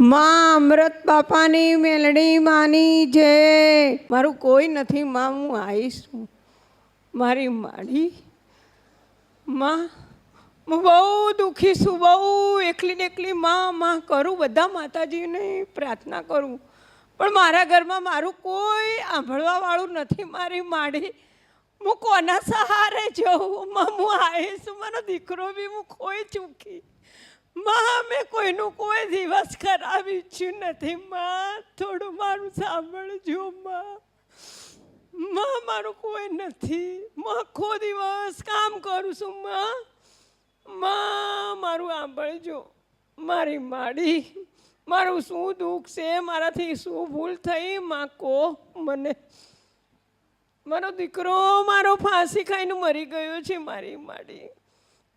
માં અમૃત બાપાની મેલડી માની જે. મારું કોઈ નથી માં, હું આવીશ મારી માડી માં, હું બહુ દુઃખી છું, બહુ એકલી ને એકલી માં માં કરું બધા માતાજીને પ્રાર્થના કરું. પણ મારા ઘરમાં મારું કોઈ આંભળવાવાળું નથી મારી માડી. હું કોના સહારે જઉં? માં, હું આવીશ મારો દીકરો બી હું ખોઈ ચૂકી. માં, મેં કોઈનું કોઈ દિવસ કરાવ્યું નથી. માં, થોડું મારું સાંભળજો, માં. માં, મારું કોઈ નથી. હું આખો દિવસ કામ કરું છું, માં. માં, મારું સાંભળજો. મારી માડી, મારું શું દુઃખ છે, મારાથી શું ભૂલ થઈ, માં કો મને. મારો દીકરો મારો ફાંસી ખાઈને મરી ગયો છે, મારી માડી.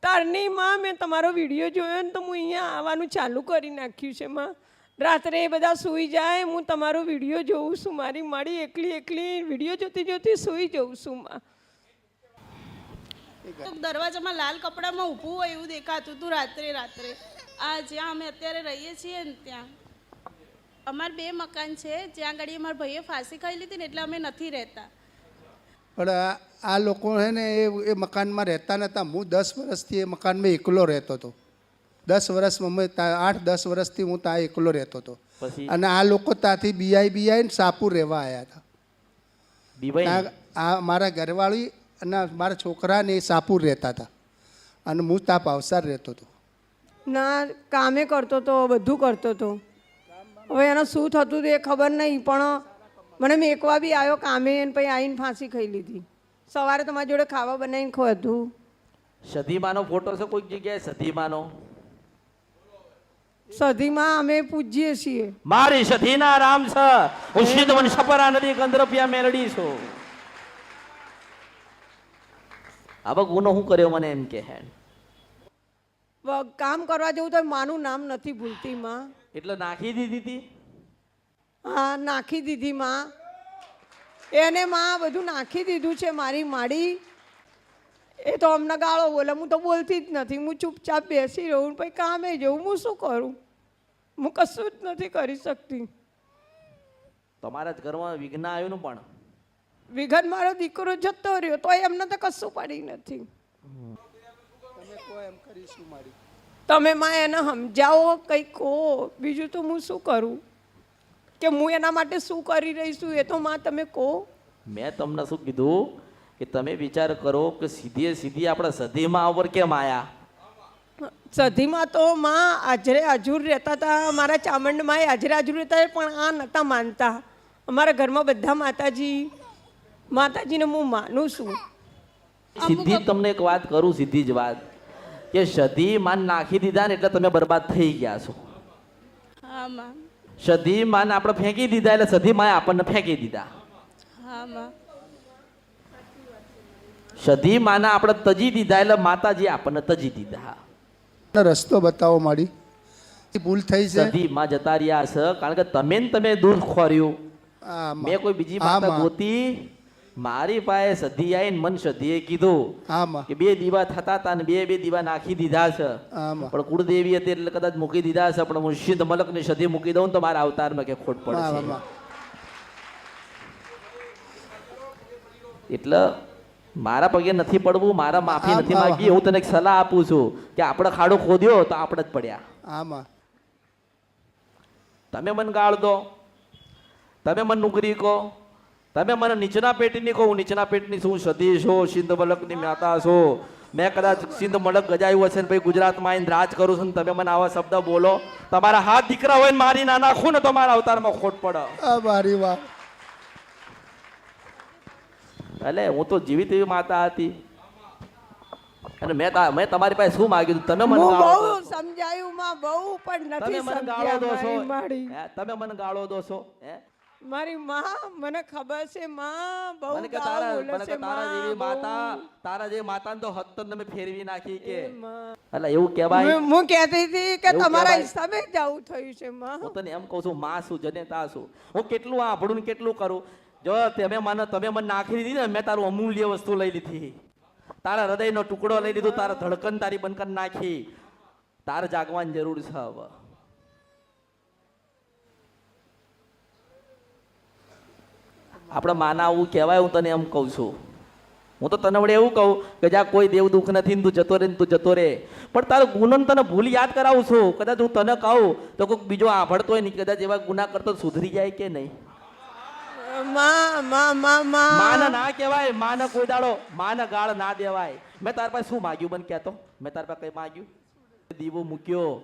તારની માં મેં તમારો વીડિયો જોયો ને તો હું અહીંયા આવવાનું ચાલુ કરી નાખ્યું છે, માં. રાત્રે એ બધા સૂઈ જાય, હું તમારો વીડિયો જોઉં છું, મારી માડી એકલી એકલી વીડિયો જોતી જોતી સૂઈ જઉં છું, માં. દરવાજામાં લાલ કપડામાં ઊભું હોય એવું દેખાતું હતું રાત્રે રાત્રે. આ જ્યાં અમે અત્યારે રહીએ છીએ ને ત્યાં. અમારે બે મકાન છે, જ્યાં આગળ અમારા ભાઈએ ફાંસી ખાઈ લીધી ને એટલે અમે નથી રહેતા. પણ આ- લોકો છે ને એ એ મકાનમાં રહેતા નહોતા હું દસ વર્ષથી એ મકાનમાં એકલો રહેતો હતો. દસ વર્ષમાં મેં આઠ દસ વર્ષથી હું ત્યાં એકલો રહેતો હતો. અને આ લોકો ત્યાંથી બીઆઈ બીઆઈ ને સાપુર રહેવા આવ્યા હતા. આ મારા ઘરવાળી અને મારા છોકરા ને એ સાપુર રહેતા હતા. અને હું ત્યાં પાવસાર રહેતો હતો. ના કામે કરતો તો બધું કરતો તો. હવે એનું શું થતું હતું એ ખબર નહીં પણ મને મેકવા બી આવ્યો કામે અને પછી આવીને ફાંસી ખાઈ લીધી. સવારે તમારી જોડે ખાવા બનાવીને ખોધું સધીમાનો ફોટો છે કોઈક જગ્યાએ? સધીમાનો. સધીમાં અમે પૂજીએ છીએ. મારી સધીના રામ છે. હું. સિદ્ધવન સપરા નદી ગંધરપિયા મેલડી છું. હવે ગુનો હું કર્યો મને એમ કે હે. કામ કરવા જવું તો માનું નામ નથી ભૂલતી માં. એટલે નાખી દીધી હતી હા નાખી દીધી માં. એને માં બધું નાખી દીધું છે મારી માડી. એ તો અમને ગાળો બોલે હું તો બોલતી જ નથી. હું ચૂપચાપ બેસી રહું પછી કામે જવું હું શું કરું? હું કશું જ નથી કરી શકતી. તમારા જ ઘરમાં વિઘ્ન આવ્યું ને પણ? વિઘન મારો દીકરો જતો રહ્યો તો એમને તો કશું પડી નથી. તમે માં એને સમજાવો કંઈક કહો. બીજું તો હું શું કરું? કે હું એના માટે શું કરી રહી છું એ તો માં તમે કહો. મેં તમને શું કીધું? કે તમે વિચાર કરો કે સીધે સીધી આપણે સધીમાં ઉપર કેમ આયા? સધીમાં તો માં હાજરે હાજુર રહેતા હતા મારા ચામંડમાં હાજરે હાજુર રહેતા હતા, પણ આ નહોતા માનતા. અમારા ઘરમાં બધા માતાજી માતાજીને હું માનું છું. સીધી તમને એક વાત કરું સીધી જ વાત. કે સધી માન નાખી દીધા ને એટલે તમે બરબાદ થઈ ગયા છો. હા માં. સધી માને આપણે ફેંકી દીધા એટલે સધી માએ આપણને ફેંકી દીધા. સધી માના આપણે તજી દીધા એટલે માતાજી આપણને તજી દીધા. રસ્તો બતાવો મારી એ ભૂલ થઈ છે? સધી માં જતા રહ્યા છે. કારણ કે તમે ને તમે દૂધ ખોર્યું. મેં કોઈ બીજી માતા ગોતી મારી પાસે સધી આવીને મન સધીએ કીધું કે બે દીવા થતા હતા ને બે બે દીવા નાખી દીધા છે. પણ કુળદેવી હતી એટલે કદાચ મૂકી દીધા છે પણ હું સિદ્ધ મલકની સધી મૂકી દઉં તો મારા અવતારમાં કે ખોટ પડશે એટલે મારા પગે નથી પડવું મારા માફી નથી માગી હું તને એક સલાહ આપું છું કે આપણે ખાડો ખોદ્યો તો આપણે જ પડ્યા. આમાં. તમે મને ગાળ દો તમે મને નુકરી કહો તમે મને નીચના પેટીની કહું નીચના પેટની શું સતી છો સિંધ મલકની માતા છો મેં કદાચ સિંધ મલક ગજાયું હશે ને ભાઈ ગુજરાતમાં આવીને રાજ કરું છું ને તમે મને આવા શબ્દ બોલો. તમારા હાથ દીકરા હોય ને મારી ના નાખું ને તો મારા અવતારમાં ખોટ પડે. મારી વાત. એટલે હું તો જીવિત એવી માતા હતી. અને મેં મેં તમારી પાસે શું માગ્યું હતું? તમે મને બહુ સમજાયું માં બહુ પણ તમે મને ગાળો દો છો. હે? તમે મને ગાળો દો છો. હે? મારી માં મને ખબર છે માં બહુ મને કે તારા મને કે તારા જેવી માતા તારા જેવી માતાને તો હત્તર તમે ફેરવી નાખી કે. એટલે એવું કહેવાય હું કહેતી હતી કે તમારા. હિસાબે જ આવું થયું છે માં. હું તને એમ કહું છું માં શું જનેતા શું? હું કેટલું આભળું ને કેટલું કરું? જો તમે મને તમે મને નાખી દીધી ને મેં તારું અમૂલ્ય વસ્તુ લઈ લીધી. તારા હૃદયનો ટુકડો લઈ લીધો તારા ધડકન તારી બંધ કરી નાખી. તારે જાગવાની જરૂર છે હવે. આપણા માના આવું કહેવાય હું તને એમ કહું છું. હું તો તને વડે એવું કહું કે જા કોઈ દેવ દુઃખ નથી ને તું જતો રે ને તું જતો રે. પણ તારો ગુનો તને ભૂલ યાદ કરાવું છું. કદાચ હું તને કહું તો કોઈક બીજો આભળતો હોય ને કદાચ એવા ગુના કરતો સુધરી જાય કે નહીં. માં માં માં માં. માને ના કહેવાય માને કોઈ દાડો માને ગાળ ના દેવાય. મેં તાર પાસે શું માગ્યું મને કહેતો? મેં તાર પાસે કઈ માગ્યું? દીવો મૂક્યો.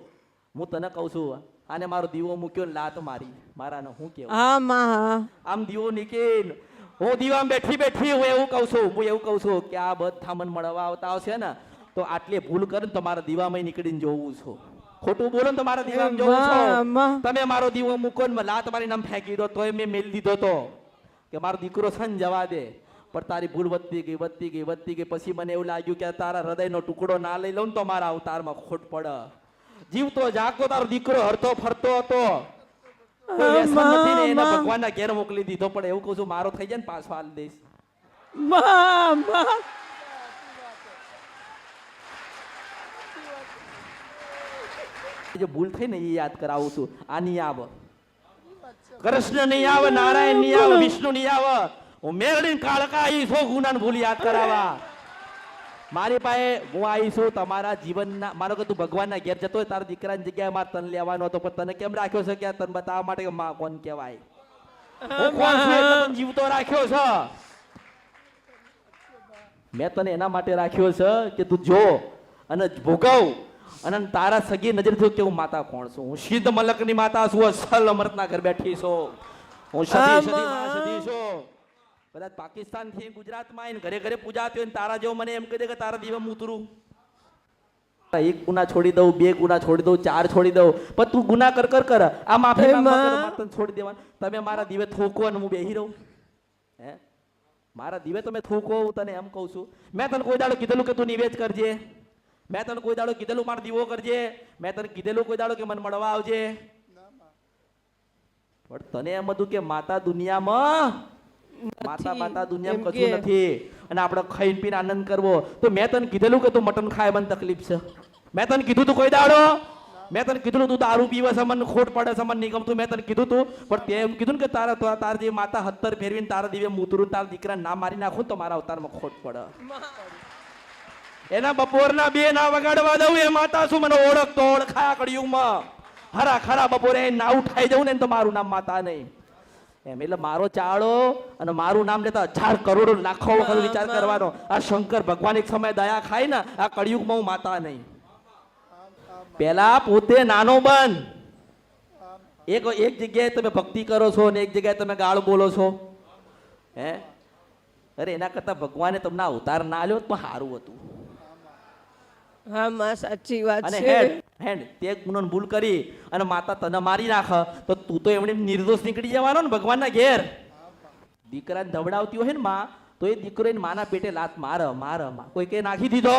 હું તને કહું છું આને મારો દીવો મૂક્યો ને લાત મારી. મારાનો હું કેવું હા માં આમ દીવો નીકળીને હું દીવામાં બેઠી બેઠી હું એવું કહું છું હું એવું કહું છું કે આ બધા મને મળવા આવતા આવશે ને તો આટલી ભૂલ કરે ને તો મારા દીવામાં નીકળીને જોવું છું. ખોટું બોલો ને તો મારા દીવામાં જોવું છું. તમે મારો દીવો મૂકો ને લાત મારી નામ ફેંકી દો તોય મેં મેલ દીધો તો. કે મારો દીકરો છે ને જવા દે પણ તારી ભૂલ વધતી ગઈ વધતી ગઈ વધતી ગઈ. પછી મને એવું લાગ્યું કે તારા હૃદયનો ટુકડો ના લઈ લઉં ને તો મારા અવતારમાં ખોટ પડે. જીવતો જાગતો તારો દીકરો હરતો ફરતો હતો. ભગવાન ને ઘેર મોકલી દીધો પણ એવું કઉ છું મારો થઈ જાય ને પાછો હાલ દઈશ. જે ભૂલ થઈ ને એ યાદ કરાવું છું. આ નહીં આવ કૃષ્ણ નહીં આવ નારાયણ નહીં આવ વિષ્ણુ નહીં આવ. હું મેળવીને કાળકા એ છું ગુના ભૂલ યાદ કરાવવા મારી પાસે હું આવીશું તમારા જીવનના મારો કે તું ભગવાનના ઘેર જતો હોય તારા દીકરાની જગ્યાએ મારે તને લેવાનો હતો પણ તને કેમ રાખ્યો છે કે તને બતાવવા માટે કે માં કોણ કહેવાય? જીવતો રાખ્યો છે? મેં તને એના માટે રાખ્યો છે કે તું જો અને ભોગવ અને તારા સગી નજર થયું કે હું માતા કોણ છું? હું સિદ્ધ મલકની માતા છું અસલ અમૃતના ઘર બેઠી છું. હું સતી સતી સતી છું. કદાચ પાકિસ્તાનથી ગુજરાતમાં આવીને ઘરે ઘરે પૂજા ને તારા જેવો મને એમ કહી દે કે તારા દીવા હું ઉતરું. એક ગુના છોડી દઉં બે ગુના છોડી દઉં ચાર છોડી દઉં પણ તું ગુના કર કર કર. આ માફી. તને છોડી દેવાનું. તમે મારા દીવે થોકો અને હું બેહી રહું. હે? મારા દીવે તમે થૂકો હું તને એમ કહું છું. મેં તને કોઈ દાડો કીધેલું કે તું નિવેદ કરજે. મેં તને કોઈ દાડો કીધેલું મારો દીવો કરજે. મેં તને કીધેલું કોઈ દાડો કે મને મળવા આવજે. પણ તને એમ હતું કે માતા દુનિયામાં માતા માતા દુનિયામાં કશું નથી. અને આપણે ખાઈને પીને આનંદ કરવો. તો મેં તને કીધેલું કે તું મટન ખાય મને તકલીફ છે? મેં તને કીધું તું કોઈ દાડો? મેં તને કીધું તું દારૂ પીવે છે મને ખોટ પડે છે મને નહીં ગમતું મેં તને કીધું તું. પણ તે એમ કીધું ને કે તારા તારા તાર જે માતા હત્તર ફેરવીને તારા દીવે મૂતરું તારા દીકરા ના મારી નાખું તો મારા અવતારમાં ખોટ પડે. એના બપોરના બે ના વગાડવા દઉં એ માતા શું મને ઓળખતો? ઓળખાયા કળિયુગમાં હરા ખરા બપોરે ના ઉઠાઈ જવું ને તો મારું નામ માતા નહીં. એમ. એટલે મારો ચાળો અને મારું નામ લેતા હજાર કરોડો લાખો વખત વિચાર કરવાનો. આ શંકર ભગવાન એક સમય દયા ખાય ને આ કળિયુગમાં હું માતા નહીં. પેલા પોતે નાનો બન. એક એક જગ્યાએ તમે ભક્તિ કરો છો ને એક જગ્યાએ તમે ગાળ બોલો છો. હે? અરે એના કરતા ભગવાને તમને અવતાર ના લ્યો તો સારું હતું. હા માં સાચી વાત અને છે. હેડ હેડ તે ગુનો ભૂલ કરી અને માતા તને મારી નાખ. તો તું તો એમણે નિર્દોષ નીકળી જવાનો ને ભગવાનના ઘેર. દીકરાને ધવડાવતી હોય ને માં તો એ દીકરો એને માના પેટે લાત માર માર માર. કોઈ કે નાખી દીધો?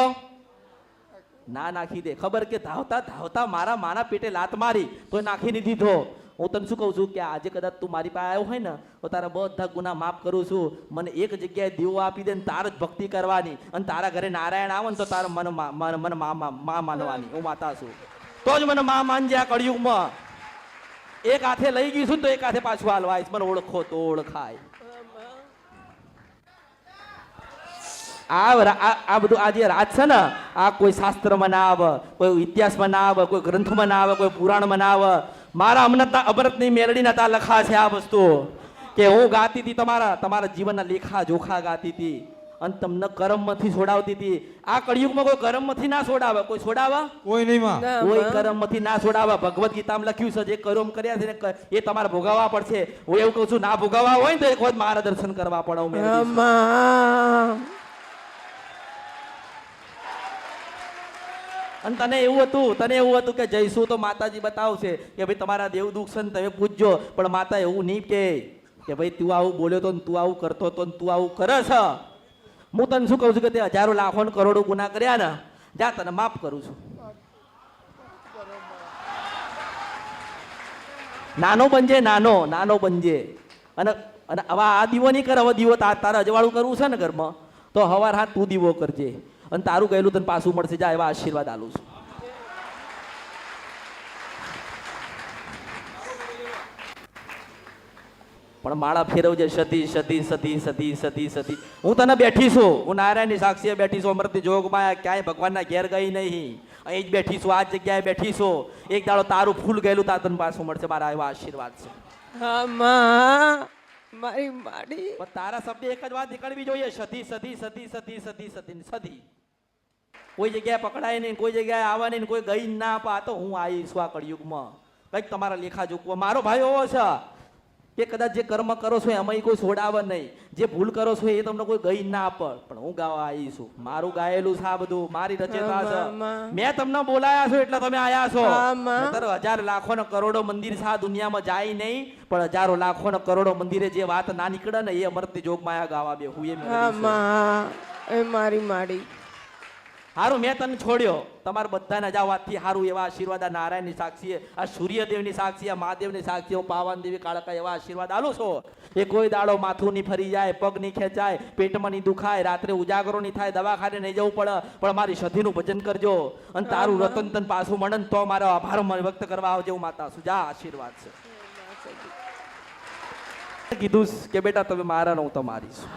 ના નાખી દે. ખબર કે ધાવતા ધાવતા મારા માના પેટે લાત મારી તો નાખી નહીં દીધો. હું તને શું કહું છું કે આજે કદાચ તું મારી પાસે આવ્યો હોય ને, તો તારા બધા ગુના માફ કરું છું. મને એક જગ્યાએ દીવો આપી દે ને તારે જ ભક્તિ કરવાની. અને તારા ઘરે નારાયણ આવે ને તો તારા મને મને મા માનવાની. હું માતા છું. તો જ મને મા માનજે આ કળિયુગમાં એક હાથે લઈ ગઈ છું તો એક હાથે પાછું હાલવાઈશ મને ઓળખો તો ઓળખાય. આ આ બધું આ જે રાજ છે ને, આ કોઈ શાસ્ત્રમાં ના આવે કોઈ ઇતિહાસમાં ના આવે કોઈ ગ્રંથમાં ના આવે કોઈ પુરાણમાં ના આવે મારા અમનતા અમરતની મેલડીના તા લખા છે આ વસ્તુ કે હું ગાતી હતી તમારા તમારા જીવનના લેખા જોખા ગાતી હતી અને તમને કર્મમાંથી છોડાવતી હતી આ કળિયુગમાં કોઈ કર્મમાંથી ના છોડાવે? કોઈ છોડાવે? કોઈ નહીં માં. કોઈ કરમમાંથી ના છોડાવે. ભગવદ ગીતામાં લખ્યું છે જે કર્મ કર્યા છે ને એ તમારે ભોગાવવા પડશે. હું એવું કહું છું ના ભોગાવવા હોય ને તો એક વખત મારા દર્શન કરવા પડે હું મેલડી હા છું. માં અને તને એવું હતું, તને એવું હતું કે જઈશું તો માતાજી બતાવશે કે ભાઈ તમારા દેવ દુઃખ છે ને તમે પૂછજો. પણ માતા એવું નહીં કે કે ભાઈ તું આવું બોલ્યો તો તું આવું કરતો તો તું આવું કરે છે. હું તને શું કહું છું કે તે હજારો લાખો ને કરોડો ગુના કર્યા ને, જા તને માફ કરું છું. નાનો બનજે નાનો નાનો બનજે. અને અને હવે આ દીવો નહીં કર, હવે દીવો તારે અજવાળું કરવું છે ને ઘરમાં, તો હવાર હાથ તું દીવો કરજે. અને તારું ગયેલું તને પાછું મળશે. જા એવા આશીર્વાદ આલું છું. પણ માળા ફેરવજે સતી સતી સતી સતી સતી સતી. હું તને બેઠી છું. હું નારાયણની સાક્ષીએ બેઠી છું. અમૃતની જોગમાં ક્યાંય ભગવાનના ઘેર ગઈ નહીં. અહીં જ બેઠી છું. આ જગ્યાએ બેઠી છું. એક દાડો તારું ફૂલ ગયેલું તાર તને પાછું મળશે. મારા એવા આશીર્વાદ છે. મારી માડી. તારા શબ્દ એક જ વાત નીકળવી જોઈએ. સતી સતી સતી સતી સતી સતી સતી. કોઈ જગ્યાએ પકડાય નહીં કોઈ જગ્યાએ આવવા નહીં કોઈ ગઈ ના આપે તો હું આવીશ આ કળિયુગમાં. કંઈક તમારા લેખા જોખવા મારો ભાઈ એવો છે કે કદાચ જે કર્મ કરો છો એમાં કોઈ છોડાવે નહીં. જે ભૂલ કરો છો એ તમને કોઈ ગઈ ના આપે. પણ હું ગાવા આવીશું મારું ગાયેલું છે આ બધું. મારી રચેતા છે. મેં તમને બોલાયા છો એટલે તમે આયા છો. હજાર લાખો ને કરોડો મંદિર છે આ દુનિયામાં જાય નહીં. પણ હજારો લાખો ને કરોડો મંદિરે જે વાત ના નીકળે ને એ અમરતી જોગ માયા ગાવા બે. હું એમ એ મારી માડી. હારું મેં તને છોડ્યો. તમારા બધાને જ વાતથી સારું એવા આશીર્વાદ આ નારાયણની સાક્ષીએ આ સૂર્યદેવની સાક્ષી આ મહાદેવની સાક્ષી હું પાવન દેવી કાળકા એવા આશીર્વાદ આલું છો. એ કોઈ દાડો માથું નહીં ફરી જાય પગ નહીં ખેંચાય પેટમાં નહીં દુખાય રાત્રે ઉજાગરો નહીં થાય દવાખાને નહીં જવું પડે પણ મારી સધીનું ભજન કરજો. અને તારું રતન તન પાછું મળે તો મારો આભાર વ્યક્ત કરવા આવજે માતા છું. જા આશીર્વાદ છે. કીધું કે બેટા તમે મારા હું તમારી છું.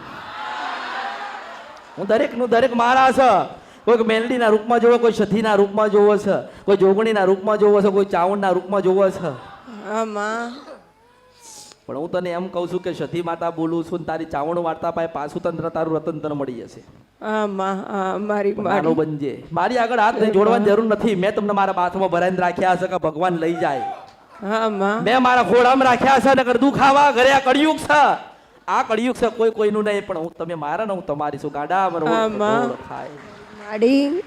હું દરેકનું દરેક મારા છે. કોઈ મેલડીના રૂપમાં જોવો કોઈ સધીના રૂપમાં જોવો છે કોઈ જોગણીના રૂપમાં જોવો છે કોઈ ચાવણના રૂપમાં જોવો છે. પણ હું તને એમ કહું છું કે સધી માતા બોલું છું તારી ચાવણ વાર્તા પાય પાછું તંત્ર તારું રતન તન મળી જશે. મારી બનજે. મારી આગળ હાથ જોડવાની જરૂર નથી. મેં તમને મારા બાથમાં ભરાઈને રાખ્યા છે કે ભગવાન લઈ જાય. માં મારા ખોળામાં રાખ્યા છે ને દુઃખ આવા ઘરે આ કળિયુગ છે. આ કળિયુગ છે કોઈ કોઈનું નહીં પણ હું તમે મારા ને હું તમારી છું. ગાડા. ખાય. માડી